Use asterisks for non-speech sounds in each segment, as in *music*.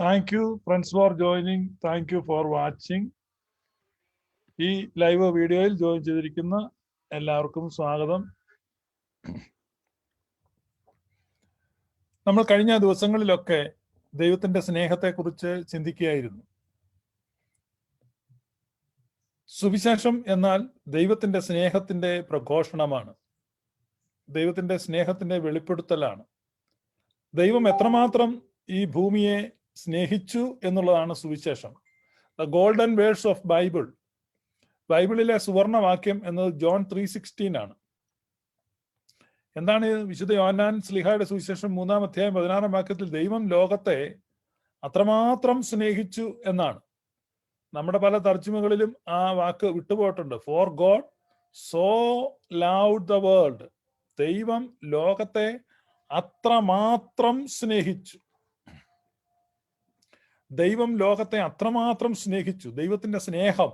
Thank you friends for joining thank you for watching ഈ live വീഡിയോയിൽ join ചെയ്തിരിക്കുന്ന എല്ലാവർക്കും സ്വാഗതം. നമ്മൾ കഴിഞ്ഞ ദിവസങ്ങളിലൊക്കെ ദൈവത്തിന്റെ സ്നേഹത്തെക്കുറിച്ച് ചിന്തിക്കുകയായിരുന്നു. സുവിശേഷം എന്നാൽ ദൈവത്തിന്റെ സ്നേഹത്തിന്റെ പ്രഘോഷണമാണ്. ദൈവത്തിന്റെ സ്നേഹത്തിന്റെ വെളിപ്പെടുത്തലാണ്. ദൈവം എത്രമാത്രം ഈ ഭൂമിയെ സ്നേഹിച്ചു എന്നുള്ളതാണ് സുവിശേഷം. The golden words of Bible ബൈബിളിലെ സുവർണവാക്യം എന്നത് ജോൺ ത്രീ സിക്സ്റ്റീൻ ആണ്. എന്താണ് വിശുദ്ധ യോനാൻ സ്ലിഹയുടെ സുവിശേഷം മൂന്നാം അധ്യായം പതിനാറാം വാക്യത്തിൽ? ദൈവം ലോകത്തെ അത്രമാത്രം സ്നേഹിച്ചു എന്നാണ്. നമ്മുടെ പല തർജിമകളിലും ആ വാക്ക് വിട്ടുപോയിട്ടുണ്ട്. For God so loved the world ദൈവം ലോകത്തെ അത്രമാത്രം സ്നേഹിച്ചു. ദൈവം ലോകത്തെ അത്രമാത്രം സ്നേഹിച്ചു. ദൈവത്തിന്റെ സ്നേഹം.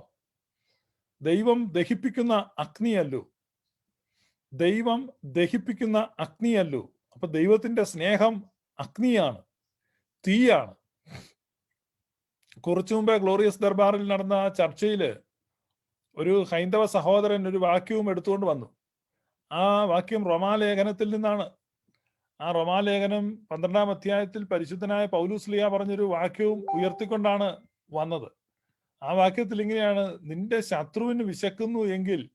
ദൈവം ദഹിപ്പിക്കുന്ന അഗ്നിയല്ലോ. ദൈവം ദഹിപ്പിക്കുന്ന അഗ്നിയല്ലോ. അപ്പൊ ദൈവത്തിന്റെ സ്നേഹം അഗ്നിയാണ്. തീയാണ്. കുറച്ചു മുമ്പേ ഗ്ലോറിയസ് ദർബാറിൽ നടന്ന ചർച്ചയിൽ ഒരു ഹൈന്ദവ സഹോദരൻ ഒരു വാക്യവും എടുത്തുകൊണ്ട് വന്നു. ആ വാക്യം റൊമാലേഖനത്തിൽ നിന്നാണ്. ആ റൊമാലേഖനം പന്ത്രണ്ടാം അധ്യായത്തിൽ പരിശുദ്ധനായ പൗലൂസ്ലിയ പറഞ്ഞൊരു വാക്യവും ഉയർത്തിക്കൊണ്ടാണ് വന്നത്. ആ വാക്യത്തിൽ ഇങ്ങനെയാണ് നിന്റെ ശത്രുവിന് വിശക്കുന്നു എങ്കിൽ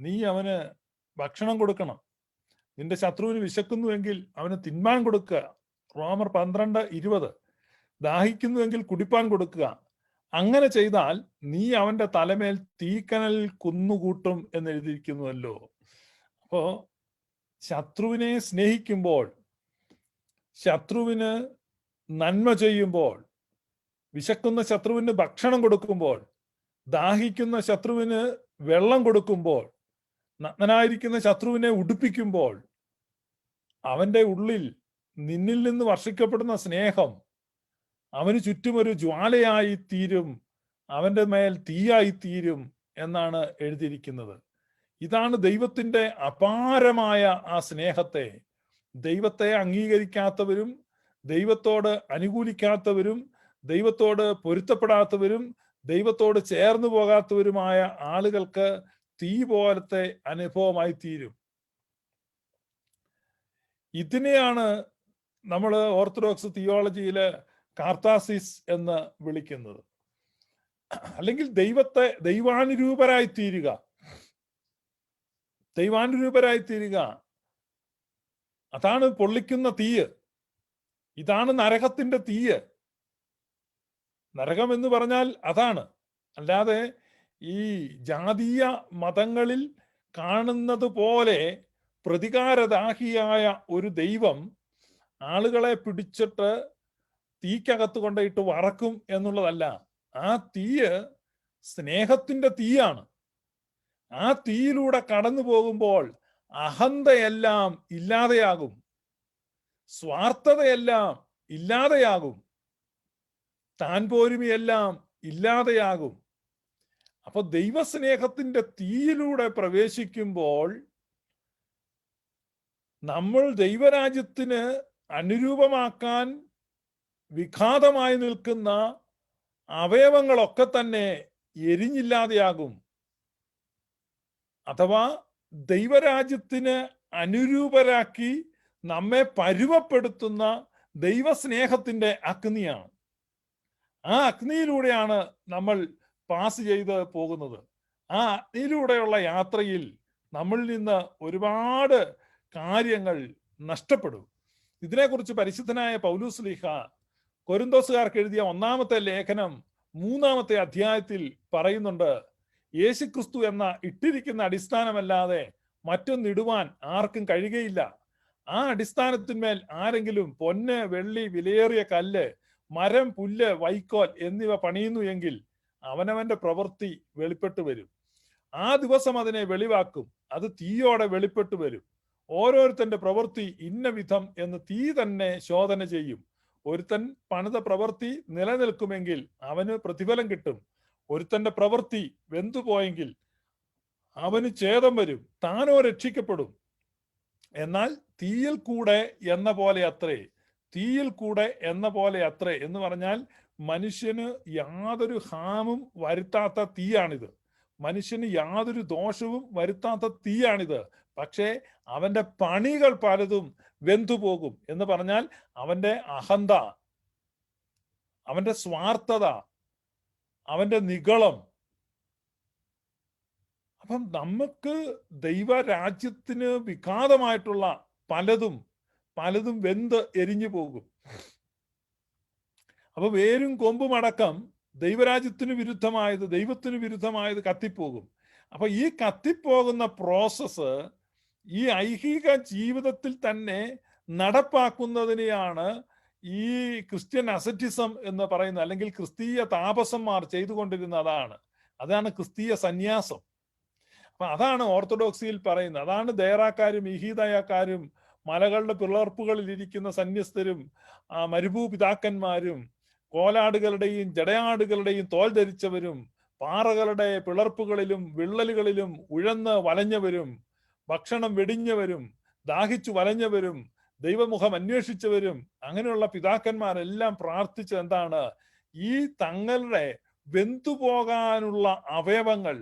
നീ അവന് ഭക്ഷണം കൊടുക്കണം. നിന്റെ ശത്രുവിന് വിശക്കുന്നു എങ്കിൽ അവന് തിന്മാൻ കൊടുക്കുക. റോമർ പന്ത്രണ്ട് ഇരുപത്. ദാഹിക്കുന്നുവെങ്കിൽ കുടിപ്പാൻ കൊടുക്കുക. അങ്ങനെ ചെയ്താൽ നീ അവന്റെ തലമേൽ തീക്കനൽ കുന്നുകൂട്ടും എന്ന് എഴുതിയിരിക്കുന്നുവല്ലോ. അപ്പോ ശത്രുവിനെ സ്നേഹിക്കുമ്പോൾ ശത്രുവിന് നന്മ ചെയ്യുമ്പോൾ വിശക്കുന്ന ശത്രുവിന് ഭക്ഷണം കൊടുക്കുമ്പോൾ ദാഹിക്കുന്ന ശത്രുവിന് വെള്ളം കൊടുക്കുമ്പോൾ നഗ്നനായിരിക്കുന്ന ശത്രുവിനെ ഉടുപ്പിക്കുമ്പോൾ അവന്റെ ഉള്ളിൽ നിന്നിൽ നിന്ന് വർഷിക്കപ്പെടുന്ന സ്നേഹം അവന് ചുറ്റും ഒരു ജ്വാലയായി തീരും അവന്റെ മേൽ തീയായി തീരും എന്നാണ് എഴുതിയിരിക്കുന്നത്. ഇതാണ് ദൈവത്തിന്റെ അപാരമായ ആ സ്നേഹത്തെ ദൈവത്തെ അംഗീകരിക്കാത്തവരും ദൈവത്തോട് അനുകൂലിക്കാത്തവരും ദൈവത്തോട് പൊരുത്തപ്പെടാത്തവരും ദൈവത്തോട് ചേർന്നു പോകാത്തവരുമായ ആളുകൾക്ക് തീ പോലത്തെ അനുഭവമായി തീരും. ഇതിനെയാണ് നമ്മൾ ഓർത്തഡോക്സ് തിയോളജിയിൽ കാർത്താസിസ് എന്ന് വിളിക്കുന്നത്. അല്ലെങ്കിൽ ദൈവത്തെ ദൈവാനുരൂപരായി തീരുക. ദൈവാനുരൂപരായി തീരുക. അതാണ് പൊള്ളിക്കുന്ന തീയ്. ഇതാണ് നരകത്തിന്റെ തീയ്. നരകം എന്ന് പറഞ്ഞാൽ അതാണ്. അല്ലാതെ ഈ ജാതീയ മതങ്ങളിൽ കാണുന്നത് പോലെ പ്രതികാരദാഹിയായ ഒരു ദൈവം ആളുകളെ പിടിച്ചിട്ട് തീക്കകത്ത് കൊണ്ടിട്ട് വറക്കും എന്നുള്ളതല്ല. ആ തീയ് സ്നേഹത്തിന്റെ തീയാണ്. ആ തീയിലൂടെ കടന്നു പോകുമ്പോൾ അഹന്തയെല്ലാം ഇല്ലാതെയാകും. സ്വാർത്ഥതയെല്ലാം ഇല്ലാതെയാകും. താൻ പോരുമയെല്ലാം ഇല്ലാതെയാകും. അപ്പൊ ദൈവസ്നേഹത്തിന്റെ തീയിലൂടെ പ്രവേശിക്കുമ്പോൾ നമ്മൾ ദൈവരാജ്യത്തിന് അനുരൂപമാക്കാൻ വിഘാതമായി നിൽക്കുന്ന അവയവങ്ങളൊക്കെ തന്നെ എരിഞ്ഞില്ലാതെയാകും. അഥവാ ദൈവരാജ്യത്തിന് അനുരൂപരാക്കി നമ്മെ പരുവപ്പെടുത്തുന്ന ദൈവസ്നേഹത്തിന്റെ അഗ്നിയാണ്. ആ അഗ്നിയിലൂടെയാണ് നമ്മൾ പാസ് ചെയ്ത് പോകുന്നത്. ആ അഗ്നിയിലൂടെയുള്ള യാത്രയിൽ നമ്മളിൽ നിന്ന് ഒരുപാട് കാര്യങ്ങൾ നഷ്ടപ്പെടും. ഇതിനെക്കുറിച്ച് പരിശുദ്ധനായ പൗലൂസ് ലീഹ കൊരിന്തോസുകാർക്ക് എഴുതിയ ഒന്നാമത്തെ ലേഖനം മൂന്നാമത്തെ അധ്യായത്തിൽ പറയുന്നുണ്ട്. യേശുക്രിസ്തു എന്ന ഇട്ടിരിക്കുന്ന അടിസ്ഥാനമല്ലാതെ മറ്റൊന്നിടുവാൻ ആർക്കും കഴിയുകയില്ല. ആ അടിസ്ഥാനത്തിന്മേൽ ആരെങ്കിലും പൊന്ന് വെള്ളി വിലയേറിയ കല്ല് മരം പുല്ല് വൈക്കോൽ എന്നിവ പണിയുന്നു എങ്കിൽ അവനവന്റെ പ്രവൃത്തി വെളിപ്പെട്ടു വരും. ആ ദിവസം അതിനെ വെളിവാക്കും. അത് തീയോടെ വെളിപ്പെട്ടു വരും. ഓരോരുത്തന്റെ പ്രവൃത്തി ഇന്ന വിധം എന്ന് തീ തന്നെ ശോധന ചെയ്യും. ഒരുത്തൻ പണിത പ്രവൃത്തി നിലനിൽക്കുമെങ്കിൽ അവന് പ്രതിഫലം കിട്ടും. ഒരുത്തന്റെ പ്രവൃത്തി വെന്തുപോയെങ്കിൽ അവന് ഛേദം വരും താനോ രക്ഷിക്കപ്പെടും. എന്നാൽ തീയിൽ കൂടെ എന്ന പോലെ അത്രേ തീയിൽ കൂടെ എന്ന പോലെ അത്രേ എന്ന് പറഞ്ഞാൽ മനുഷ്യന് യാതൊരു ഹാമും വരുത്താത്ത തീയാണിത്. മനുഷ്യന് യാതൊരു ദോഷവും വരുത്താത്ത തീയാണിത്. പക്ഷേ അവന്റെ പണികൾ പലതും വെന്തുപോകും എന്ന് പറഞ്ഞാൽ അവന്റെ അഹന്ത അവന്റെ സ്വാർത്ഥത അവന്റെ നികളം. അപ്പം നമുക്ക് ദൈവരാജ്യത്തിന് വിഘാതമായിട്ടുള്ള പലതും പലതും വെന്ത് എരിഞ്ഞു പോകും. അപ്പൊ വേരും കൊമ്പും അടക്കം ദൈവരാജ്യത്തിന് വിരുദ്ധമായത് ദൈവത്തിന് വിരുദ്ധമായത് കത്തിപ്പോകും. അപ്പൊ ഈ കത്തിപ്പോകുന്ന പ്രോസസ്സ് ഈ ഐഹിക ജീവിതത്തിൽ തന്നെ നടപ്പാക്കുന്നതിനെയാണ് ഈ ക്രിസ്ത്യൻ അസറ്റിസം എന്ന് പറയുന്ന അല്ലെങ്കിൽ ക്രിസ്തീയ താപസന്മാർ ചെയ്തുകൊണ്ടിരുന്ന അതാണ്. അതാണ് ക്രിസ്തീയ സന്യാസം. അപ്പൊ അതാണ് ഓർത്തഡോക്സിയിൽ പറയുന്നത്. അതാണ് ദേറാക്കാരും ഇഹീദയക്കാരും മലകളുടെ പിളർപ്പുകളിൽ ഇരിക്കുന്ന സന്യസ്തരും ആ മരുഭൂപിതാക്കന്മാരും കോലാടുകളുടെയും ജടയാടുകളുടെയും തോൽ ധരിച്ചവരും പാറകളുടെ പിളർപ്പുകളിലും വിള്ളലുകളിലും ഉഴന്ന് വലഞ്ഞവരും ഭക്ഷണം വെടിഞ്ഞവരും ദാഹിച്ചു വലഞ്ഞവരും ദൈവമുഖം അന്വേഷിച്ചവരും അങ്ങനെയുള്ള പിതാക്കന്മാരെല്ലാം പ്രാർത്ഥിച്ചത് എന്താണ്? ഈ തങ്ങളുടെ വെന്തുപോകാനുള്ള അവയവങ്ങൾ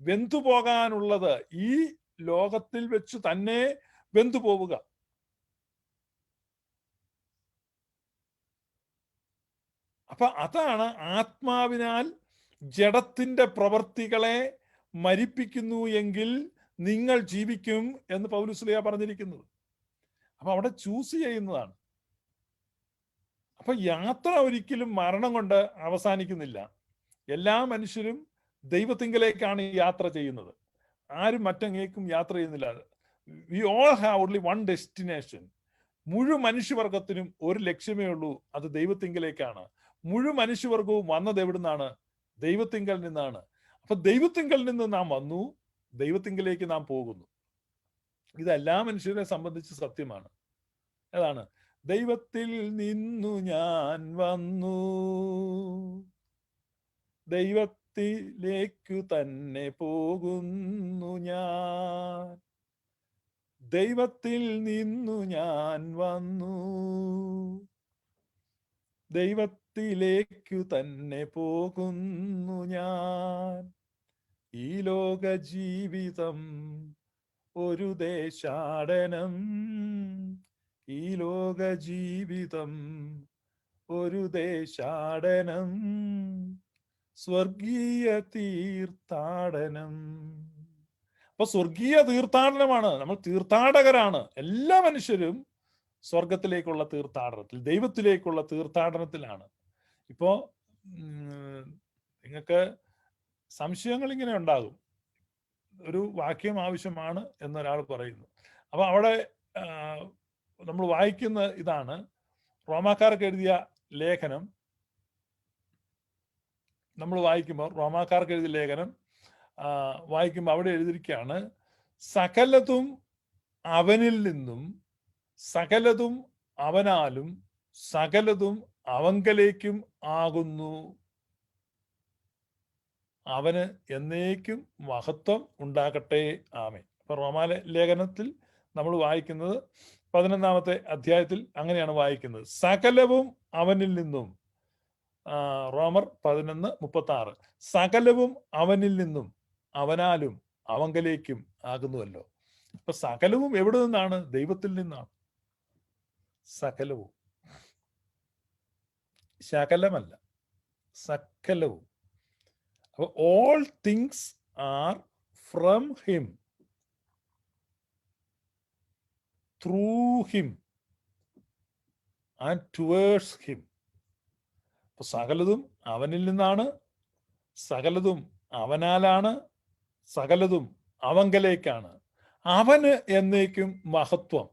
വെന്തുപോകാനുള്ളത് ഈ ലോകത്തിൽ വെച്ച് തന്നെ വെന്തുപോവുക അപ്പൊ അതാണ് ആത്മാവിനാൽ ജഡത്തിന്റെ പ്രവർത്തികളെ മരിപ്പിക്കുന്നു എങ്കിൽ നിങ്ങൾ ജീവിക്കും എന്ന് പൗലുസ്ലിയ പറഞ്ഞിരിക്കുന്നത് അപ്പൊ അവിടെ ചൂസ് ചെയ്യുന്നതാണ്. അപ്പൊ യാത്ര ഒരിക്കലും മരണം കൊണ്ട് അവസാനിക്കുന്നില്ല. എല്ലാ മനുഷ്യരും ദൈവത്തിങ്കലേക്കാണ് യാത്ര ചെയ്യുന്നത്. ആരും മറ്റങ്ങേക്കും യാത്ര ചെയ്യുന്നില്ല. We all have only one destination മുഴുവൻ മനുഷ്യവർഗത്തിനും ഒരു ലക്ഷ്യമേ ഉള്ളൂ അത് ദൈവത്തിങ്കലേക്കാണ്. മുഴുവൻ മനുഷ്യവർഗവും വന്നത് എവിടുന്നാണ്? ദൈവത്തിങ്കൽ നിന്നാണ്. അപ്പൊ ദൈവത്തിങ്കൽ നിന്ന് നാം വന്നു ദൈവത്തിങ്കലേക്ക് നാം പോകുന്നു. ഇത് എല്ലാ മനുഷ്യരെ സംബന്ധിച്ച് സത്യമാണ്. ഏതാണ് ദൈവത്തിൽ നിന്നു ഞാൻ വന്നു. ദൈവത്തിലേക്കു തന്നെ പോകുന്നു ഞാൻ. ദൈവത്തിൽ നിന്നു ഞാൻ വന്നു. ദൈവത്തിലേക്കു തന്നെ പോകുന്നു ഞാൻ. ഈ ലോക ജീവിതം ഒരു ദേശാടനം ഈ ലോക ജീവിതം ഒരു ദേശാടനം സ്വർഗീയ തീർത്ഥാടനം. അപ്പൊ സ്വർഗീയ തീർത്ഥാടനമാണ്. നമ്മൾ തീർത്ഥാടകരാണ്. എല്ലാ മനുഷ്യരും സ്വർഗത്തിലേക്കുള്ള തീർത്ഥാടനത്തിൽ ദൈവത്തിലേക്കുള്ള തീർത്ഥാടനത്തിലാണ്. ഇപ്പോ നിങ്ങൾക്ക് സംശയങ്ങൾ ഇങ്ങനെ ഉണ്ടാകും. ഒരു വാക്യം ആവശ്യമാണ് എന്നൊരാൾ പറയുന്നു. അപ്പൊ അവിടെ നമ്മൾ വായിക്കുന്ന ഇതാണ്. റോമാക്കാർക്ക് എഴുതിയ ലേഖനം. നമ്മൾ വായിക്കുമ്പോൾ റോമാക്കാർക്ക് എഴുതിയ ലേഖനം വായിക്കുമ്പോൾ അവിടെ എഴുതിയിരിക്കുകയാണ് സകലതും അവനിൽ നിന്നും സകലതും അവനാലും സകലതും അവങ്കലേക്കും ആകുന്നു. അവന് എന്നേക്കും മഹത്വം ഉണ്ടാകട്ടെ. ആമേ അപ്പൊ റോമാല ലേഖനത്തിൽ നമ്മൾ വായിക്കുന്നത് പതിനൊന്നാമത്തെ അധ്യായത്തിൽ അങ്ങനെയാണ് വായിക്കുന്നത്. സകലവും അവനിൽ നിന്നും റോമർ പതിനൊന്ന് മുപ്പത്തി ആറ് സകലവും അവനിൽ നിന്നും അവനാലും അവങ്കലേക്കും ആകുന്നുവല്ലോ. അപ്പൊ സകലവും എവിടെ നിന്നാണ്? ദൈവത്തിൽ നിന്നാണ്. സകലവും. ശകലമല്ല. സകലവും. അപ്പൊ all things are from him through him and towards him അപ്പൊ സകലതും അവനിൽ നിന്നാണ് സകലതും അവനാലാണ് സകലതും അവങ്കലേക്കാണ്. അവന് എന്നേക്കും മഹത്വം.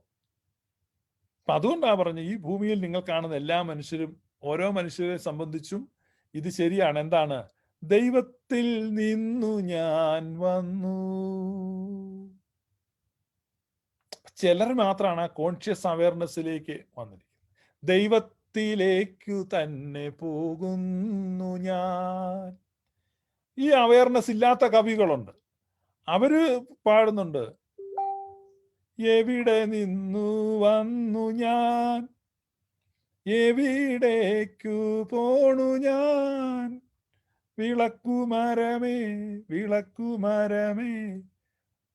അപ്പൊ അതുകൊണ്ടാണ് പറഞ്ഞത് ഈ ഭൂമിയിൽ നിങ്ങൾ കാണുന്ന എല്ലാ മനുഷ്യരും ഓരോ മനുഷ്യരെ സംബന്ധിച്ചും ഇത് ശരിയാണ്. എന്താണ്? ദൈവത്തിൽ നിന്നു ഞാൻ വന്നു. ചിലർ മാത്രമാണ് കോൺഷ്യസ് അവയർനെസ്സിലേക്ക് വന്നിരിക്കുന്നത്. ദൈവത്തിലേക്കു തന്നെ പോകുന്നു ഞാൻ. ഈ അവയർനെസ് ഇല്ലാത്ത കവികളുണ്ട്. അവർ പാടുന്നുണ്ട്. എവിടെ നിന്നു വന്നു ഞാൻ? എവിടേക്കു പോണു ഞാൻ? വിളക്കുമരമേ വിളക്കുമരമേ.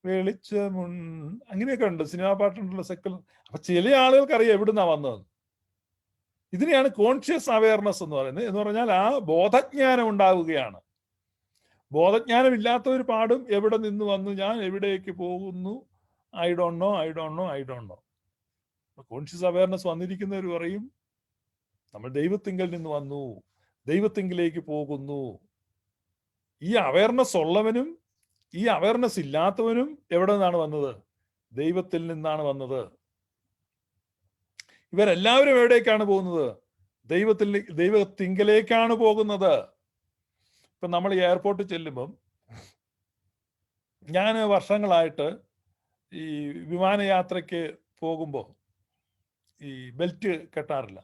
വെളിച്ചമുൺ അങ്ങനെയൊക്കെ ഉണ്ട്. സിനിമാ പാട്ടുണ്ടല്ലോ സെക്കൽ അപ്പൊ ചില ആളുകൾക്ക് അറിയാം എവിടുന്നാ വന്നത്. ഇതിനെയാണ് കോൺഷ്യസ് അവയർനെസ് എന്ന് പറയുന്നത്. എന്ന് പറഞ്ഞാൽ ആ ബോധജ്ഞാനം ഉണ്ടാവുകയാണ്. ബോധജ്ഞാനം ഇല്ലാത്തവർ പാടും എവിടെ നിന്ന് വന്നു ഞാൻ എവിടേക്ക് പോകുന്നു I don't know I don't know I don't know. Conscious awareness വന്നിരിക്കുന്നവർ പറയും നമ്മൾ ദൈവത്തിങ്കൽ നിന്ന് വന്നു ദൈവത്തിങ്കിലേക്ക് പോകുന്നു ഈ അവയർനെസ് ഉള്ളവനും ഈ അവയർനെസ് ഇല്ലാത്തവനും എവിടെ നിന്നാണ് വന്നത്? ദൈവത്തിൽ നിന്നാണ് വന്നത്. ഇവരെല്ലാവരും എവിടേക്കാണ് പോകുന്നത്? ദൈവത്തിൽ ദൈവത്തിങ്കലേക്കാണ് പോകുന്നത്. ഇപ്പൊ നമ്മൾ എയർപോർട്ടിൽ ചെല്ലുമ്പം ഞാൻ വർഷങ്ങളായിട്ട് ഈ വിമാനയാത്രയ്ക്ക് പോകുമ്പോൾ ഈ ബെൽറ്റ് കെട്ടാറില്ല.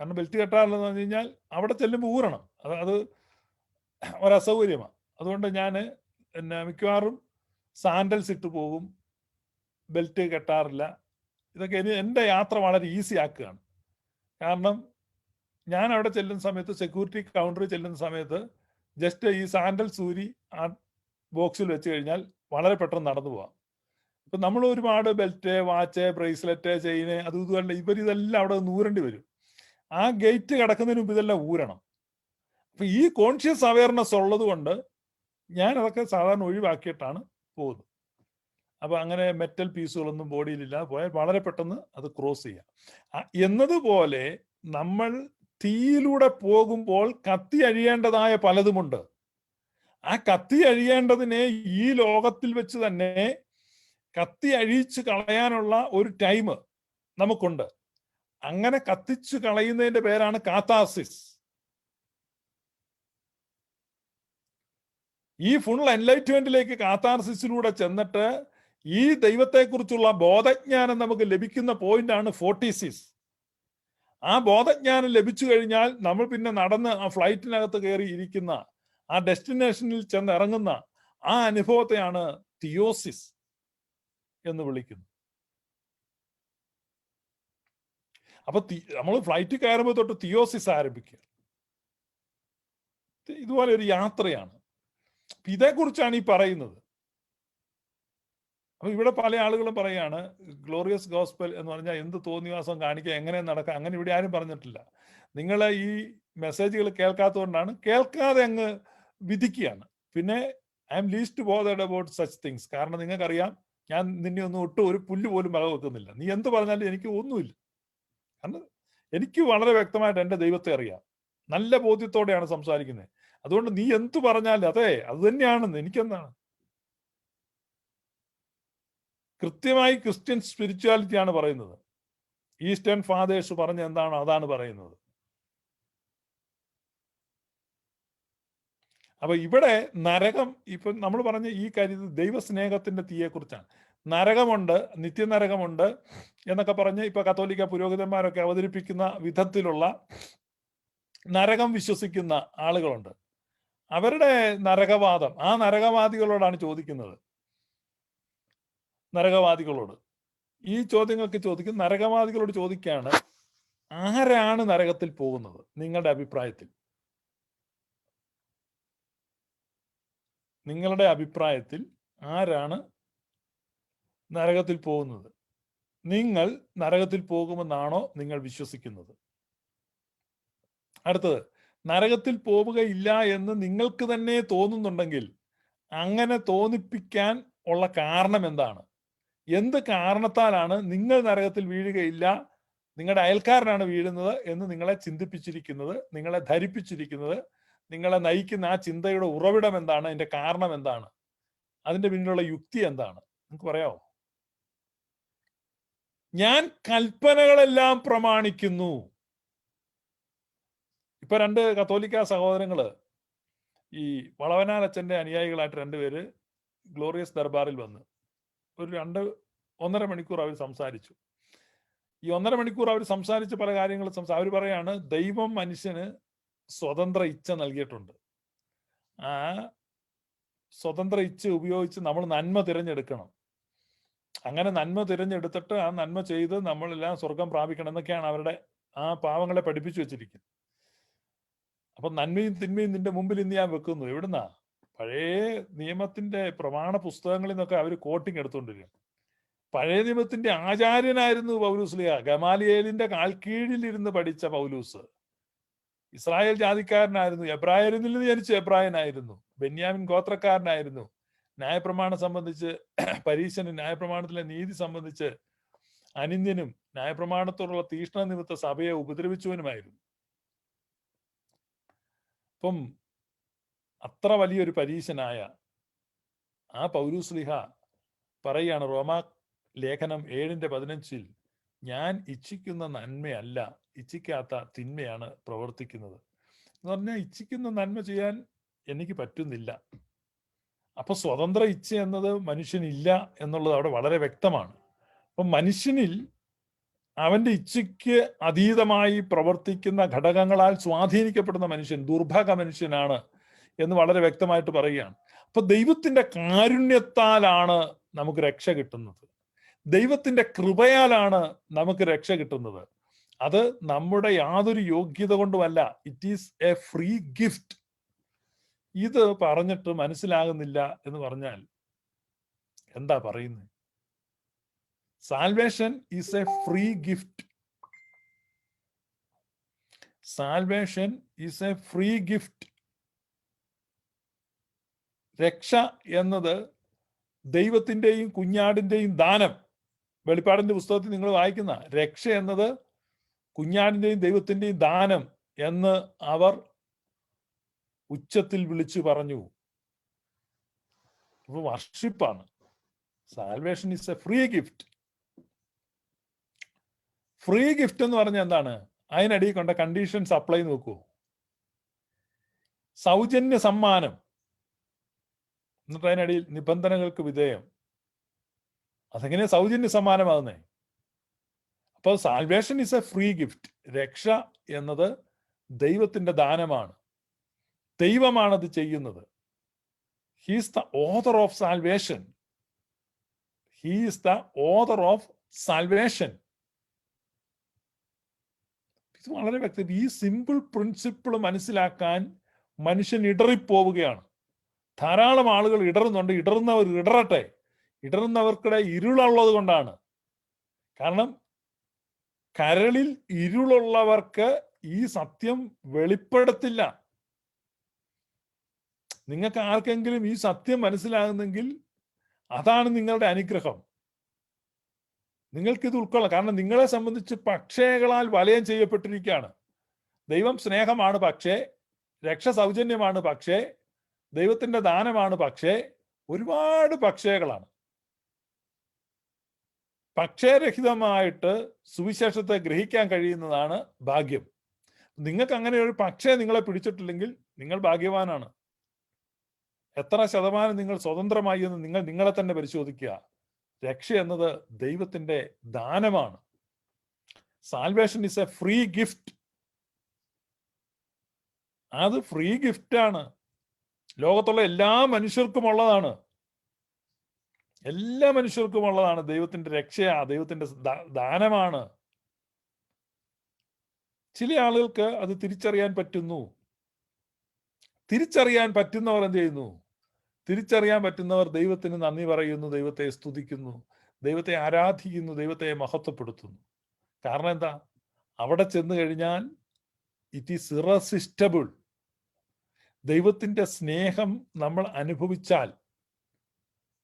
കാരണം ബെൽറ്റ് കെട്ടാറില്ലെന്ന് പറഞ്ഞു കഴിഞ്ഞാൽ അവിടെ ചെല്ലുമ്പോൾ ഊരണം. അത് അത് ഒരസൗകര്യമാണ് അതുകൊണ്ട് ഞാൻ പിന്നെ മിക്കവാറും സാൻഡൽസ് ഇട്ട് പോകും ബെൽറ്റ് കെട്ടാറില്ല. ഇതൊക്കെ എന്റെ യാത്ര വളരെ ഈസി ആക്കുകയാണ്. കാരണം ഞാൻ അവിടെ ചെല്ലുന്ന സമയത്ത് സെക്യൂരിറ്റി കൗണ്ടറിൽ ചെല്ലുന്ന സമയത്ത് ജസ്റ്റ് ഈ സാൻഡൽ സൂരി ആ ബോക്സിൽ വെച്ച് കഴിഞ്ഞാൽ വളരെ പെട്ടെന്ന് നടന്നു പോവാം. ഇപ്പം നമ്മൾ ഒരുപാട് ബെൽറ്റ് വാച്ച് ബ്രേസ്ലെറ്റ് ചെയിന് അത് ഇതുമല്ല ഇവരിതെല്ലാം അവിടെ നൂരേണ്ടി വരും. ആ ഗേറ്റ് കിടക്കുന്നതിന് മുമ്പ് ഇതെല്ലാം ഊരണം. അപ്പൊ ഈ കോൺഷ്യസ് അവയർനെസ് ഉള്ളത് കൊണ്ട് ഞാൻ അതൊക്കെ സാധാരണ ഒഴിവാക്കിയിട്ടാണ് പോകുന്നത്. അപ്പൊ അങ്ങനെ മെറ്റൽ പീസുകളൊന്നും ബോഡിയിലില്ല പോയാൽ വളരെ പെട്ടെന്ന് അത് ക്രോസ് ചെയ്യാം. എന്നതുപോലെ നമ്മൾ തീയിലൂടെ പോകുമ്പോൾ കത്തി അഴിയേണ്ടതായ പലതുമുണ്ട് ആ കത്തി അഴിയേണ്ടതിനെ ഈ ലോകത്തിൽ വെച്ച് തന്നെ കത്തി അഴിച്ച് കളയാനുള്ള ഒരു ടൈം നമുക്കുണ്ട്. അങ്ങനെ കത്തിച്ചു കളയുന്നതിന്റെ പേരാണ് കാത്താസിസ് ഈ ഫുൾ എൻലൈറ്റ്മെന്റിലേക്ക് കാത്താർസിസിലൂടെ ചെന്നിട്ട് ഈ ദൈവത്തെക്കുറിച്ചുള്ള ബോധജ്ഞാനം നമുക്ക് ലഭിക്കുന്ന പോയിന്റ് ആണ് ഫോർട്ടിസിസ് ആ ബോധജ്ഞാനം ലഭിച്ചു കഴിഞ്ഞാൽ നമ്മൾ പിന്നെ നടന്ന് ആ ഫ്ലൈറ്റിനകത്ത് കയറി ഇരിക്കുന്ന ആ ഡെസ്റ്റിനേഷനിൽ ചെന്ന് ഇറങ്ങുന്ന ആ അനുഭവത്തെയാണ് തിയോസിസ് എന്ന് വിളിക്കുന്നത് അപ്പൊ നമ്മൾ ഫ്ലൈറ്റ് കയറുമ്പോൾ തൊട്ട് തിയോസിസ് ആരംഭിക്കുക. ഇത് ഇതുപോലെ ഒരു യാത്രയാണ്. ഇതേക്കുറിച്ചാണ് ഈ പറയുന്നത്. അപ്പൊ ഇവിടെ പല ആളുകളും പറയാണ് ഗ്ലോറിയസ് ഗോസ്പൽ എന്ന് പറഞ്ഞാൽ എന്ത് തോന്നിവാസം കാണിക്കുക എങ്ങനെ നടക്കുക അങ്ങനെ ഇവിടെ ആരും പറഞ്ഞിട്ടില്ല. നിങ്ങൾ ഈ മെസ്സേജുകൾ കേൾക്കാത്തതുകൊണ്ടാണ് കേൾക്കാതെ അങ്ങ് വിധിക്കുകയാണ്. പിന്നെ I'm least bothered about such things കാരണം നിങ്ങൾക്കറിയാം ഞാൻ നിന്നെ ഒന്നും ഒട്ടും ഒരു പുല്ല് പോലും വക വെക്കുന്നില്ല. നീ എന്ത് പറഞ്ഞാലും എനിക്ക് ഒന്നുമില്ല. കാരണം എനിക്ക് വളരെ വ്യക്തമായിട്ട് എന്റെ ദൈവത്തെ അറിയാം. നല്ല ബോധ്യത്തോടെയാണ് സംസാരിക്കുന്നത്. അതുകൊണ്ട് നീ എന്തു പറഞ്ഞാലും അതെ അത് തന്നെയാണെന്ന് എനിക്കെന്താണ്? കൃത്യമായി ക്രിസ്ത്യൻ സ്പിരിച്വാലിറ്റിയാണ് പറയുന്നത്. ഈസ്റ്റേൺ ഫാദേഴ്സ് പറഞ്ഞ എന്താണോ അതാണ് പറയുന്നത്. അപ്പൊ ഇവിടെ നരകം ഇപ്പൊ നമ്മൾ പറഞ്ഞ ഈ കാര്യത്തിൽ ദൈവസ്നേഹത്തിന്റെ തീയെ കുറിച്ചാണ് നരകമുണ്ട് നിത്യനരകമുണ്ട് എന്നൊക്കെ പറഞ്ഞ് ഇപ്പൊ കത്തോലിക്ക പുരോഹിതന്മാരൊക്കെ അവതരിപ്പിക്കുന്ന വിധത്തിലുള്ള നരകം വിശ്വസിക്കുന്ന ആളുകളുണ്ട്. അവരുടെ നരകവാദം ആ നരകവാദികളോടാണ് ചോദിക്കുന്നത്. നരകവാദികളോട്. ഈ ചോദ്യങ്ങൾക്ക് ചോദിക്കും നരകവാദികളോട് ചോദിക്കുകയാണ് ആരാണ് നരകത്തിൽ പോകുന്നത് നിങ്ങളുടെ അഭിപ്രായത്തിൽ? നിങ്ങളുടെ അഭിപ്രായത്തിൽ ആരാണ് നരകത്തിൽ പോകുന്നത്? നിങ്ങൾ നരകത്തിൽ പോകുമെന്നാണോ നിങ്ങൾ വിശ്വസിക്കുന്നത്? അടുത്തത് നരകത്തിൽ പോവുകയില്ല എന്ന് നിങ്ങൾക്ക് തന്നെ തോന്നുന്നുണ്ടെങ്കിൽ അങ്ങനെ തോന്നിപ്പിക്കാൻ ഉള്ള കാരണം എന്താണ്? എന്ത് കാരണത്താലാണ് നിങ്ങൾ നരകത്തിൽ വീഴുകയില്ല നിങ്ങളുടെ അയൽക്കാരനാണ് വീഴുന്നത് എന്ന് നിങ്ങളെ ചിന്തിപ്പിച്ചിരിക്കുന്നത് നിങ്ങളെ ധരിപ്പിച്ചിരിക്കുന്നത് നിങ്ങളെ നയിക്കുന്ന ആ ചിന്തയുടെ ഉറവിടം എന്താണ് അതിന്റെ കാരണം എന്താണ്? അതിന്റെ പിന്നിലുള്ള യുക്തി എന്താണ്? നിങ്ങൾക്ക് പറയാമോ ഞാൻ കൽപ്പനകളെല്ലാം പ്രമാണിക്കുന്നു. ഇപ്പൊ രണ്ട് കത്തോലിക്ക സഹോദരങ്ങൾ ഈ വളവനാൽ അച്ഛന്റെ അനുയായികളായിട്ട് രണ്ടുപേര് ഗ്ലോറിയസ് ദർബാറിൽ വന്ന് ഒരു രണ്ട് ഒന്നര മണിക്കൂർ അവർ സംസാരിച്ചു. ഈ ഒന്നര മണിക്കൂർ അവർ സംസാരിച്ച പല കാര്യങ്ങളും സംസാ അവർ പറയാണ് ദൈവം മനുഷ്യന് സ്വതന്ത്ര ഇച്ഛ നൽകിയിട്ടുണ്ട്. ആ സ്വതന്ത്ര ഇച്ഛ ഉപയോഗിച്ച് നമ്മൾ നന്മ തിരഞ്ഞെടുക്കണം. അങ്ങനെ നന്മ തിരഞ്ഞെടുത്തിട്ട് ആ നന്മ ചെയ്ത് നമ്മളെല്ലാം സ്വർഗം പ്രാപിക്കണം എന്നൊക്കെയാണ് അവരുടെ ആ പാവങ്ങളെ പഠിപ്പിച്ചു വെച്ചിരിക്കുന്നു അപ്പൊ നന്മയും തിന്മയും നിന്റെ മുമ്പിൽ ഇന്ന് ഞാൻ വെക്കുന്നു. എവിടുന്നാ? പഴയ നിയമത്തിന്റെ പ്രമാണ പുസ്തകങ്ങളിൽ നിന്നൊക്കെ അവർ കോട്ടിങ് എടുത്തുകൊണ്ടിരിക്കും പഴയ നിയമത്തിന്റെ ആചാര്യനായിരുന്നു പൗലൂസ്ലിയ ഗമാലിയേലിന്റെ കാൽക്കീഴിലിരുന്ന് പഠിച്ച പൗലൂസ്. ഇസ്രായേൽ ജാതിക്കാരനായിരുന്നു. എബ്രായരിൽ നിന്ന് ജനിച്ച എബ്രായനായിരുന്നു. ബെന്യാമിൻ ഗോത്രക്കാരനായിരുന്നു. ന്യായപ്രമാണം സംബന്ധിച്ച് *clears throat* പരീശനും ന്യായപ്രമാണത്തിലെ നീതി സംബന്ധിച്ച് അനിന്യനും ന്യായപ്രമാണത്തോടുള്ള തീഷ്ണ നിമിത്ത സഭയെ ഉപദ്രവിച്ചവനുമായിരുന്നു. അപ്പം അത്ര വലിയൊരു പരീശനായ ആ പൗരൂസ്ലിഹ പറയാണ് റോമാ ലേഖനം ഏഴിന്റെ പതിനഞ്ചിൽ ഞാൻ ഇച്ഛിക്കുന്ന നന്മയല്ല ഇച്ഛിക്കാത്ത തിന്മയാണ് പ്രവർത്തിക്കുന്നത്. എന്ന് പറഞ്ഞാൽ ഇച്ഛിക്കുന്ന നന്മ ചെയ്യാൻ എനിക്ക് പറ്റുന്നില്ല. അപ്പൊ സ്വതന്ത്ര ഇച്ഛ എന്നത് മനുഷ്യനില്ല എന്നുള്ളത് അവിടെ വളരെ വ്യക്തമാണ്. അപ്പൊ മനുഷ്യനിൽ അവന്റെ ഇച്ഛയ്ക്ക് അതീതമായി പ്രവർത്തിക്കുന്ന ഘടകങ്ങളാൽ സ്വാധീനിക്കപ്പെടുന്ന മനുഷ്യൻ ദുർഭാഗ മനുഷ്യനാണ് എന്ന് വളരെ വ്യക്തമായിട്ട് പറയുകയാണ്. അപ്പൊ ദൈവത്തിന്റെ കാരുണ്യത്താലാണ് നമുക്ക് രക്ഷ കിട്ടുന്നത്. ദൈവത്തിന്റെ കൃപയാലാണ് നമുക്ക് രക്ഷ കിട്ടുന്നത്. അത് നമ്മുടെ യാതൊരു യോഗ്യത കൊണ്ടുമല്ല. It is a free gift ഇത് പറഞ്ഞിട്ട് മനസ്സിലാകുന്നില്ല എന്ന് പറഞ്ഞാൽ എന്താ പറയുന്നത് salvation is a free gift salvation is a free gift രക്ഷ എന്നത് ദൈവത്തിന്റെയും കുഞ്ഞാടിന്റെയും ദാനം. വെളിപ്പാടിന്റെ പുസ്തകത്തിൽ നിങ്ങൾ വായിക്കുന്ന രക്ഷ എന്നത് കുഞ്ഞാടിന്റെയും ദൈവത്തിന്റെയും ദാനം എന്ന് അവർ ഉച്ചത്തിൽ വിളിച്ചു പറഞ്ഞു. വർഷിപ്പാണ്. Salvation is a free gift free gift എന്ന് പറഞ്ഞാൽ എന്താണ്? അതിനടിയിൽ കൊണ്ട കണ്ടീഷൻസ് അപ്ലൈ നോക്കൂ. സൗജന്യ സമ്മാനം. എന്നിട്ട് അതിനടിയിൽ നിബന്ധനകൾക്ക് വിധേയം. അതെങ്ങനെ സൗജന്യ സമ്മാനമാകുന്നേ? അപ്പോൾ salvation is a free gift രക്ഷ എന്നത് ദൈവത്തിന്റെ ദാനമാണ്. ദൈവമാണത് ചെയ്യുന്നത്. He's the author of salvation he's the author of salvation ഇത് വളരെ വ്യക്തം ഈ സിമ്പിൾ പ്രിൻസിപ്പിൾ മനസ്സിലാക്കാൻ മനുഷ്യൻ ഇടറിപ്പോവുകയാണ്. ധാരാളം ആളുകൾ ഇടറുന്നുണ്ട്. ഇടറുന്നവർ ഇടറട്ടെ. ഇടറുന്നവർക്കിടെ ഇരുളുള്ളത് കൊണ്ടാണ്. കാരണം കരളിൽ ഇരുളുള്ളവർക്ക് ഈ സത്യം വെളിപ്പെടുത്തില്ല. നിങ്ങൾക്ക് ആർക്കെങ്കിലും ഈ സത്യം മനസ്സിലാകുന്നെങ്കിൽ അതാണ് നിങ്ങളുടെ അനുഗ്രഹം. നിങ്ങൾക്കിത് ഉൾക്കൊള്ളാം. കാരണം നിങ്ങളെ സംബന്ധിച്ച് പക്ഷേകളാൽ വലയം ചെയ്യപ്പെട്ടിരിക്കുകയാണ്. ദൈവം സ്നേഹമാണ് പക്ഷേ രക്ഷ സൗജന്യമാണ് പക്ഷേ ദൈവത്തിന്റെ ദാനമാണ് പക്ഷേ ഒരുപാട് പക്ഷേകളാണ്. പക്ഷേരഹിതമായിട്ട് സുവിശേഷത്തെ ഗ്രഹിക്കാൻ കഴിയുന്നതാണ് ഭാഗ്യം. നിങ്ങൾക്ക് അങ്ങനെ ഒരു പക്ഷേ നിങ്ങളെ പിടിച്ചിട്ടില്ലെങ്കിൽ നിങ്ങൾ ഭാഗ്യവാനാണ്. എത്ര ശതമാനം നിങ്ങൾ സ്വതന്ത്രമായി എന്ന് നിങ്ങൾ നിങ്ങളെ തന്നെ പരിശോധിക്കുക. രക്ഷ എന്നത് ദൈവത്തിന്റെ ദാനമാണ്. Salvation is a free gift അത് ഫ്രീ ഗിഫ്റ്റ് ആണ്. ലോകത്തുള്ള എല്ലാ മനുഷ്യർക്കും ഉള്ളതാണ്. എല്ലാ മനുഷ്യർക്കും ഉള്ളതാണ്. ദൈവത്തിന്റെ രക്ഷയാ ദൈവത്തിന്റെ ദാനമാണ്. ചില ആളുകൾക്ക് അത് തിരിച്ചറിയാൻ പറ്റുന്നു. തിരിച്ചറിയാൻ പറ്റുന്നവർ എന്ത് ചെയ്യുന്നു? തിരിച്ചറിയാൻ പറ്റുന്നവർ ദൈവത്തിന് നന്ദി പറയുന്നു ദൈവത്തെ സ്തുതിക്കുന്നു ദൈവത്തെ ആരാധിക്കുന്നു ദൈവത്തെ മഹത്വപ്പെടുത്തുന്നു. കാരണം എന്താ? അവിടെ ചെന്ന് കഴിഞ്ഞാൽ ഇറ്റ് ഈസ് ഇറസിസ്റ്റബിൾ ദൈവത്തിന്റെ സ്നേഹം നമ്മൾ അനുഭവിച്ചാൽ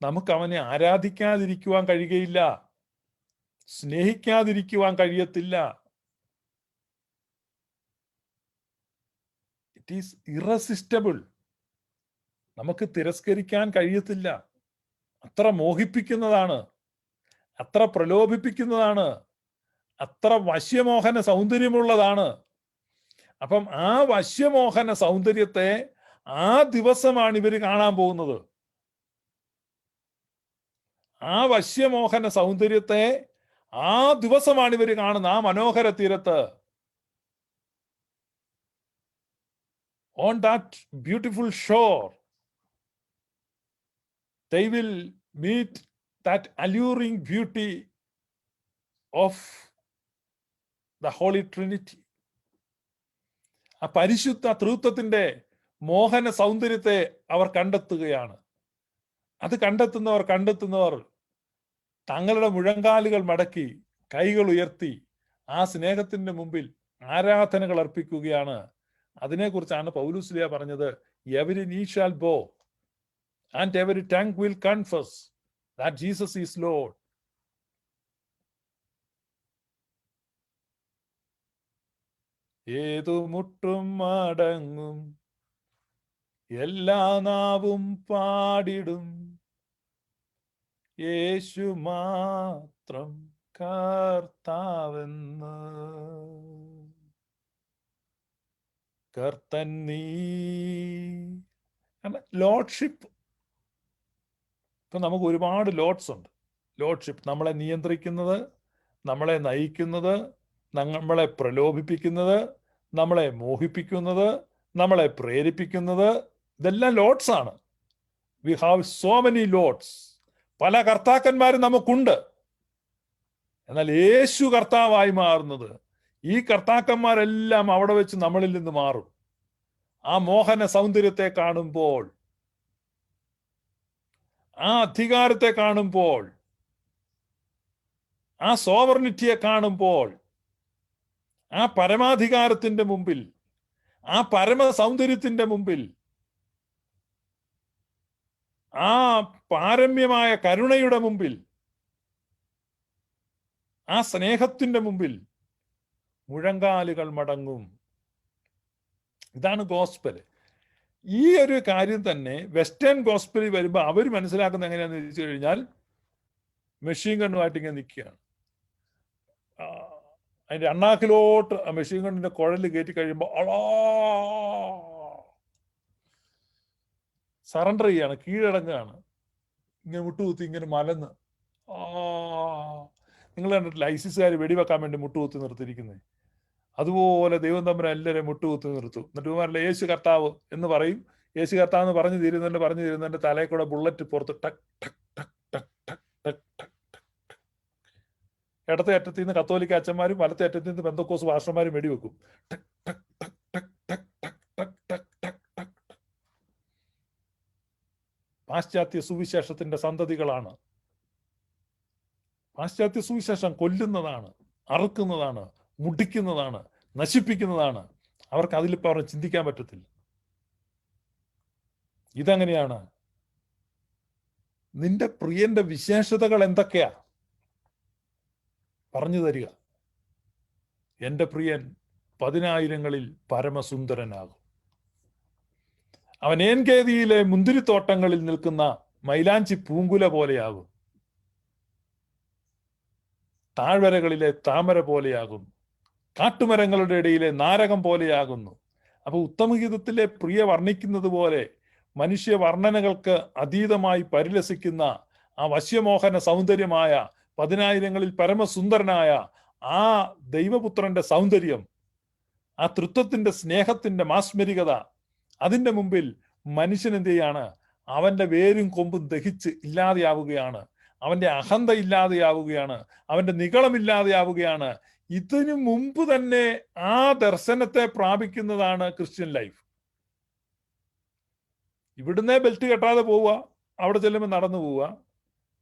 നമുക്ക് അവനെ ആരാധിക്കാതിരിക്കുവാൻ കഴിയുകയില്ല സ്നേഹിക്കാതിരിക്കുവാൻ കഴിയത്തില്ല. ഇറ്റ് ഈസ് ഇറസിസ്റ്റബിൾ നമുക്ക് തിരസ്കരിക്കാൻ കഴിയത്തില്ല. അത്ര മോഹിപ്പിക്കുന്നതാണ്. അത്ര പ്രലോഭിപ്പിക്കുന്നതാണ്. അത്ര വശ്യമോഹന സൗന്ദര്യമുള്ളതാണ്. അപ്പം ആ വശ്യമോഹന സൗന്ദര്യത്തെ ആ ദിവസമാണ് ഇവർ കാണാൻ പോകുന്നത്. ആ വശ്യമോഹന സൗന്ദര്യത്തെ ആ ദിവസമാണ് ഇവർ കാണുന്നത്. ആ മനോഹര തീരത്ത്. On that beautiful shore they will meet that alluring beauty of the Holy Trinity. ആ പരിശുദ്ധ തൃത്വത്തിന്റെ മോഹന സൗന്ദര്യത്തെ അവർ കണ്ടെത്തുകയാണ് അത് കണ്ടെത്തുന്നവർ കണ്ടെത്തുന്നവർ തങ്ങളുടെ മുഴങ്കാലുകൾ മടക്കി കൈകൾ ഉയർത്തി ആ സ്നേഹത്തിന്റെ മുമ്പിൽ ആരാധനകൾ അർപ്പിക്കുകയാണ് അതിനെക്കുറിച്ചാണ് പൗലൂസ്ലിയ പറഞ്ഞത് എവരി നീ ഷാൽ ബോ and every tongue will confess that Jesus is Lord. ഏതു മുട്ടും അടങ്ങും എല്ലാ നാവും പാടിടും. യേശു മാത്രം കർത്താവെന്ന്. കർത്തൻ നീ. ലോഡ്ഷിപ്പ് ഇപ്പൊ നമുക്ക് ഒരുപാട് ലോഡ്സ് ഉണ്ട്. ലോഡ്ഷിപ്പ് നമ്മളെ നിയന്ത്രിക്കുന്നത് നമ്മളെ നയിക്കുന്നത് നമ്മളെ പ്രലോഭിപ്പിക്കുന്നത് നമ്മളെ മോഹിപ്പിക്കുന്നത് നമ്മളെ പ്രേരിപ്പിക്കുന്നത് ഇതെല്ലാം ലോഡ്സ് ആണ്. We have so many lords പല കർത്താക്കന്മാരും നമുക്കുണ്ട്. എന്നാൽ യേശു കർത്താവായി മാറുന്നത് ഈ കർത്താക്കന്മാരെല്ലാം അവിടെ വെച്ച് നമ്മളിൽ നിന്ന് മാറും. ആ മോഹന സൗന്ദര്യത്തെ കാണുമ്പോൾ ആ അധികാരത്തെ കാണുമ്പോൾ ആ സോവർണിറ്റിയെ കാണുമ്പോൾ ആ പരമാധികാരത്തിന്റെ മുമ്പിൽ ആ പരമ സൗന്ദര്യത്തിന്റെ മുമ്പിൽ ആ പാരമ്യമായ കരുണയുടെ മുമ്പിൽ ആ സ്നേഹത്തിന്റെ മുമ്പിൽ മുഴങ്കാലുകൾ മടങ്ങും. ഇതാണ് ഗോസ്പൽ ഈ ഒരു കാര്യം തന്നെ വെസ്റ്റേൺ ഗോസ്പിറ്റലിൽ വരുമ്പോൾ അവർ മനസ്സിലാക്കുന്നത് എങ്ങനെയാണെന്ന് ചോദിച്ചു കഴിഞ്ഞാൽ മെഷീൻ ഗണ്ണുമായിട്ട് ഇങ്ങനെ നിൽക്കുകയാണ്. അതിന്റെ അണ്ണാക്കിലോട്ട് മെഷീൻ ഗണ്ണിന്റെ കുഴൽ കയറ്റി കഴിയുമ്പോൾ അളാ സറണ്ടർ ചെയ്യാണ് കീഴടങ്ങുകയാണ്. ഇങ്ങനെ മുട്ടുകുത്തി ഇങ്ങനെ മലന്ന്. ആ നിങ്ങൾ കണ്ടിട്ടില്ല ഐസിസുകാർ വെടിവെക്കാൻ വേണ്ടി മുട്ടുകുത്തി നിർത്തിയിരിക്കുന്നത് അതുപോലെ ദൈവം തമ്മിൽ എല്ലാവരെയും മുട്ടുകുത്തി നിർത്തും എന്നിട്ട് യേശു കർത്താവ് എന്ന് പറയും യേശു കർത്താവ് എന്ന് പറഞ്ഞു തീരുന്നുണ്ട് പറഞ്ഞു തീരുന്നുണ്ട് തലയിൽ കൂടെ ബുള്ളറ്റ് പുറത്ത് ടക് ടക് ടക് ടക് ടക് ടക് ടക് ഇടത്തെ അറ്റത്തിൽ നിന്ന് കത്തോലിക്ക അച്ഛന്മാരും വലത്തെ അറ്റത്തിൽ നിന്ന് ബന്ധക്കോസ് വാഷന്മാരും വെടിവെക്കും ടക് ടക് ടക് ടക് ടക് ടക് ടക് ടക് ടക് ടക് പാശ്ചാത്യ സുവിശേഷത്തിന്റെ സന്തതികളാണ് പാശ്ചാത്യ സുവിശേഷം കൊല്ലുന്നതാണ് അറുക്കുന്നതാണ് മുടിക്കുന്നതാണ് നശിപ്പിക്കുന്നതാണ്. അവർക്ക് അതിലിപ്പോൾ അവരെ ചിന്തിക്കാൻ പറ്റത്തില്ല. ഇതങ്ങനെയാണ്. നിന്റെ പ്രിയന്റെ വിശേഷതകൾ എന്തൊക്കെയാ? പറഞ്ഞു തരിക. എന്റെ പ്രിയൻ പതിനായിരങ്ങളിൽ പരമസുന്ദരനാകും. അവൻ ഏൻകേതിയിലെ മുന്തിരിത്തോട്ടങ്ങളിൽ നിൽക്കുന്ന മൈലാഞ്ചി പൂങ്കുല പോലെയാകും. താഴ്വരകളിലെ താമര പോലെയാകും. കാട്ടുമരങ്ങളുടെ ഇടയിലെ നാരകം പോലെയാകുന്നു. അപ്പോൾ ഉത്തമഗീതത്തിലെ പ്രിയ വർണിക്കുന്നത് പോലെ മനുഷ്യ വർണനകൾക്ക് അതീതമായി പരിലസിക്കുന്ന ആ വശ്യമോഹന സൗന്ദര്യമായ പതിനായിരങ്ങളിൽ പരമസുന്ദരനായ ആ ദൈവപുത്രന്റെ സൗന്ദര്യം ആ തൃത്വത്തിന്റെ സ്നേഹത്തിന്റെ മാസ്മരികത അതിന്റെ മുമ്പിൽ മനുഷ്യൻ എന്ത് ചെയ്യാണ്? അവന്റെ വേരും കൊമ്പും ദഹിച്ച് ഇല്ലാതെയാവുകയാണ്. അവന്റെ അഹന്ത ഇല്ലാതെയാവുകയാണ്. അവന്റെ നികളമില്ലാതെയാവുകയാണ് ഇതിനു മുമ്പ് തന്നെ ആ ദർശനത്തെ പ്രാപിക്കുന്നതാണ് ക്രിസ്ത്യൻ ലൈഫ്. ഇവിടുന്ന് ബെൽറ്റ് കെട്ടാതെ പോവുക അവിടെ ചെല്ലുമ്പോൾ നടന്നു പോവുക.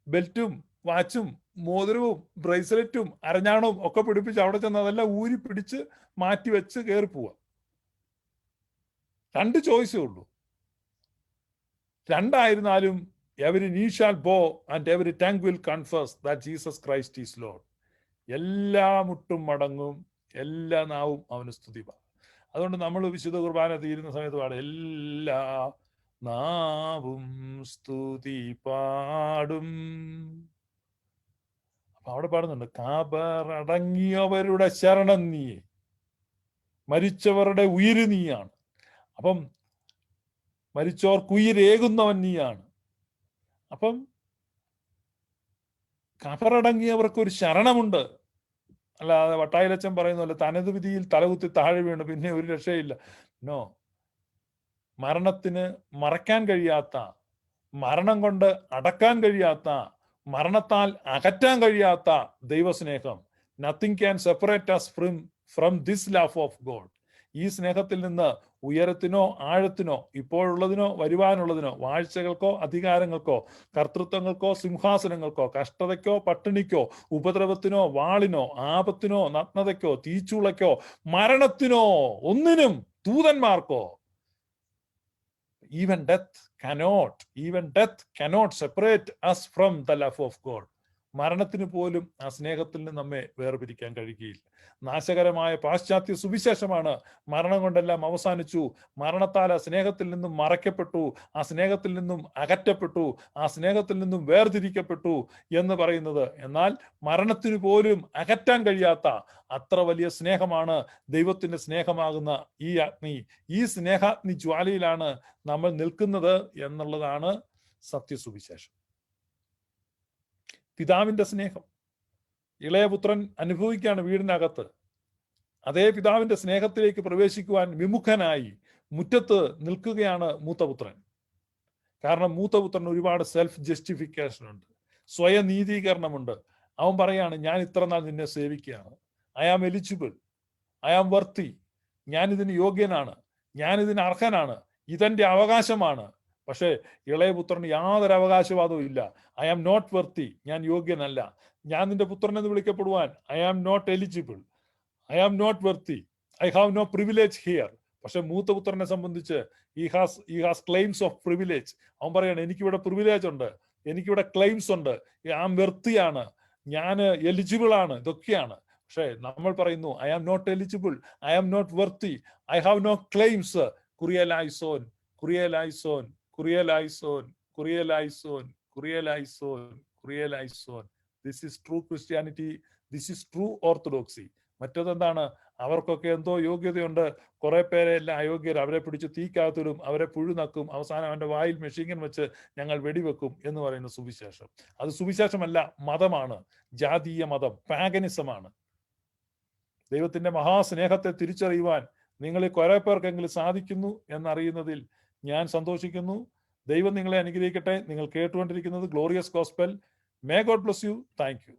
ബെൽറ്റും വാച്ചും മോതിരവും ബ്രേസ്ലെറ്റും അരഞ്ഞാണവും ഒക്കെ പിടിപ്പിച്ച് അവിടെ ചെന്ന് അതെല്ലാം ഊരി പിടിച്ച് മാറ്റി വെച്ച് കയറി പോവുക. രണ്ട് ചോയ്സേ ഉള്ളൂ. രണ്ടായിരുന്നാലും every knee shall bow and every tongue will confess that Jesus Christ is Lord എല്ലാ മുട്ടും മടങ്ങും എല്ലാ നാവും അവന് സ്തുതി അതുകൊണ്ട് നമ്മൾ വിശുദ്ധ കുർബാന തീരുന്ന സമയത്ത് പാടും എല്ലാ നാവും സ്തുതി പാടും അപ്പൊ അവിടെ പാടുന്നുണ്ട് കാബറടങ്ങിയവരുടെ ശരണം നീയെ മരിച്ചവരുടെ ഉയിര് നീയാണ്. അപ്പം മരിച്ചവർക്ക് ഉയിരേകുന്നവൻ നീയാണ്. അപ്പം കബറടങ്ങിയവർക്ക് ഒരു ശരണമുണ്ട്. അല്ലാതെ വട്ടായിലച്ചൻ പറയുന്ന പോലെ തനത് വിധിയിൽ തലകുത്തി താഴെ വീണു പിന്നെ ഒരു രക്ഷയില്ല. നോ മരണത്തിന് മറയ്ക്കാൻ കഴിയാത്ത മരണം കൊണ്ട് അടക്കാൻ കഴിയാത്ത മരണത്താൽ അകറ്റാൻ കഴിയാത്ത ദൈവസ്നേഹം. Nothing can separate us from from this love of God ഈ സ്നേഹത്തിൽ നിന്ന് ഉയരത്തിനോ ആഴത്തിനോ ഇപ്പോഴുള്ളതിനോ വരുവാനുള്ളതിനോ വാഴ്ചകൾക്കോ അധികാരങ്ങൾക്കോ കർത്തൃത്വങ്ങൾക്കോ സിംഹാസനങ്ങൾക്കോ കഷ്ടതയ്ക്കോ പട്ടിണിക്കോ ഉപദ്രവത്തിനോ വാളിനോ ആപത്തിനോ നഗ്നതയ്ക്കോ തീച്ചുളയ്ക്കോ മരണത്തിനോ ഒന്നിനും ദൂതന്മാർക്കോ. Even death cannot even death cannot separate us from the love of God മരണത്തിന് പോലും ആ സ്നേഹത്തിൽ നിന്ന് നമ്മെ വേർപിരിക്കാൻ കഴിയുകയില്ല. നാശകരമായ പാശ്ചാത്യ സുവിശേഷമാണ് മരണം കൊണ്ടെല്ലാം അവസാനിച്ചു. മരണത്താൽ ആ സ്നേഹത്തിൽ നിന്നും മറയ്ക്കപ്പെട്ടു. ആ സ്നേഹത്തിൽ നിന്നും അകറ്റപ്പെട്ടു. ആ സ്നേഹത്തിൽ നിന്നും വേർതിരിക്കപ്പെട്ടു എന്ന് പറയുന്നത് എന്നാൽ മരണത്തിന് പോലും അകറ്റാൻ കഴിയാത്ത അത്ര വലിയ സ്നേഹമാണ് ദൈവത്തിന്റെ സ്നേഹമാകുന്ന ഈ അഗ്നി. ഈ സ്നേഹാഗ്നി ജ്വാലയിലാണ് നമ്മൾ നിൽക്കുന്നത് എന്നുള്ളതാണ് സത്യസുവിശേഷം. പിതാവിന്റെ സ്നേഹം. ഇളയപുത്രൻ അനുഭവിക്കുകയാണ് വീടിനകത്ത്. അതേ പിതാവിന്റെ സ്നേഹത്തിലേക്ക് പ്രവേശിക്കുവാൻ വിമുഖനായി മുറ്റത്ത് നിൽക്കുകയാണ് മൂത്തപുത്രൻ കാരണം മൂത്തപുത്രൻ ഒരുപാട് സെൽഫ് ജസ്റ്റിഫിക്കേഷൻ ഉണ്ട്. സ്വയം നീതീകരണമുണ്ട് അവൻ പറയാണ് ഞാൻ ഇത്ര നാൾ നിന്നെ സേവിക്കുകയാണ്. I am eligible I am worthy ഞാനിതിന് യോഗ്യനാണ്. ഞാനിതിന് അർഹനാണ്. ഇതെന്റെ അവകാശമാണ്. പക്ഷേ ഇളയപുത്രന് യാതൊരു അവകാശവാദവും ഇല്ല. ഐ ആം നോട്ട് വർത്തി ഞാൻ യോഗ്യനല്ല. ഞാൻ നിന്റെ പുത്രൻ എന്ന് വിളിക്കപ്പെടുവാൻ I am not eligible I am not worthy I have no privilege here പക്ഷെ മൂത്ത പുത്രനെ സംബന്ധിച്ച് ഈ ഹാസ് ഈ ഹാസ് ക്ലെയിംസ് ഓഫ് പ്രിവിലേജ് അവൻ പറയാണ് എനിക്കിവിടെ പ്രിവിലേജ് ഉണ്ട്. എനിക്കിവിടെ ക്ലെയിംസ് ഉണ്ട്. ആം വെർത്തിയാണ് ഞാൻ എലിജിബിൾ ആണ്. ഇതൊക്കെയാണ്. പക്ഷേ നമ്മൾ പറയുന്നു I am not eligible I am not worthy I have no claims കുറിയലൈസോൻ കുറിയലൈസോൻ കുറിയലൈസോൻ കുറിയലൈസോൻ കുറിയലൈസോൻ കുറിയലൈസോൻ this is true Christianity this is true orthodoxy മറ്റതെന്താണ് അവർക്കൊക്കെ എന്തോ യോഗ്യതയുണ്ട്. കുറെ പേരെ എല്ലാം അയോഗ്യർ. അവരെ പിടിച്ച് തീക്കകത്തിടും. അവരെ പുഴുനക്കും. അവസാനം അവന്റെ വായിൽ മെഷീൻ വെച്ച് ഞങ്ങൾ വെടിവെക്കും എന്ന് പറയുന്ന സുവിശേഷം. അത് സുവിശേഷമല്ല മതമാണ്. ജാതീയ മതം പാഗനിസമാണ്. ദൈവത്തിന്റെ മഹാസ്നേഹത്തെ തിരിച്ചറിയുവാൻ നിങ്ങളിൽ കുറെ പേർക്കെങ്കിലും സാധിക്കുന്നു എന്നറിയുന്നതിൽ ഞാൻ സന്തോഷിക്കുന്നു. ദൈവം നിങ്ങളെ അനുഗ്രഹിക്കട്ടെ. നിങ്ങൾ കേട്ടുകൊണ്ടിരിക്കുന്നത് glorious gospel may God bless you thank you